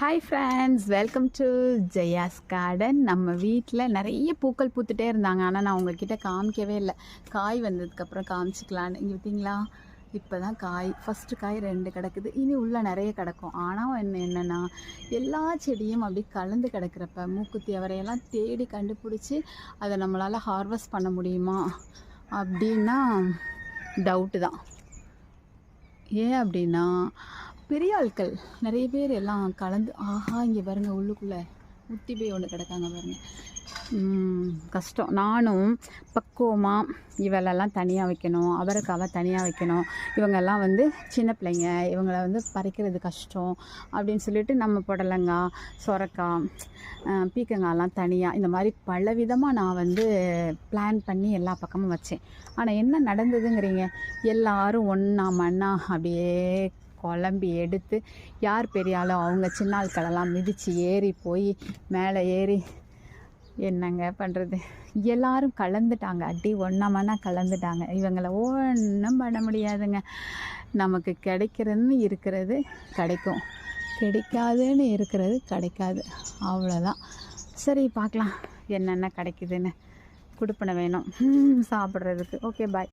Hi friends welcome to Jaya's garden நம்ம வீட்டில் நிறைய பூக்கள் பூத்துட்டே இருந்தாங்க. ஆனால் நான் உங்ககிட்ட காமிக்கவே இல்லை. காய் வந்ததுக்கப்புறம் காமிச்சிக்கலான்னு. இங்கே பார்த்தீங்களா இப்போ தான் காய் ஃபஸ்ட்டு காய் ரெண்டு கிடக்குது. இனி உள்ளே நிறைய கிடக்கும். ஆனால் என்ன என்னென்னா எல்லா செடியும் அப்படி கலந்து கிடக்கிறப்ப மூக்குத்தி அவரையெல்லாம் தேடி கண்டுபிடிச்சி அதை நம்மளால் ஹார்வெஸ்ட் பண்ண முடியுமா? அப்படின்னா டவுட்டு தான். ஏன் அப்படின்னா பெரிய ஆட்கள் நிறைய பேர் எல்லாம் கலந்து ஆஹா இங்கே பாருங்க உள்ளுக்குள்ளே முத்தி போய் ஒன்று கிடக்காங்க பாருங்க. கஷ்டம். நானும் பக்குவமாக இவளெல்லாம் தனியாக வைக்கணும் அவரைக்காவை தனியாக வைக்கணும். இவங்கெல்லாம் வந்து சின்ன பிள்ளைங்க இவங்கள வந்து பறிக்கிறது கஷ்டம் அப்படின்னு சொல்லிட்டு நம்ம புடலங்காய் சொரக்காய் அஹ், பீக்கங்காய்லாம் தனியாக இந்த மாதிரி பல விதமாக நான் வந்து பிளான் பண்ணி எல்லா பக்கமும் வச்சேன். ஆனால் என்ன நடந்ததுங்கிறீங்க? எல்லாரும் ஒன்றா மண்ணா அப்படியே குழம்பி எடுத்து யார் பெரியாலும் அவங்க சின்ன ஆட்களெல்லாம் மிதித்து ஏறி போய் மேலே ஏறி என்னங்க பண்ணுறது எல்லாரும் கலந்துட்டாங்க. அடி ஒன்றமான கலந்துட்டாங்க. இவங்களை ஒன்றும் பண்ண முடியாதுங்க. நமக்கு கிடைக்கிறதுன்னு இருக்கிறது கிடைக்கும். கிடைக்காதுன்னு இருக்கிறது கிடைக்காது. அவ்வளோதான் சரி பார்க்கலாம். என்னென்ன கிடைக்குதுன்னு. கொடுப்பன வேணும். சாப்பிட்றதுக்கு. Okay bye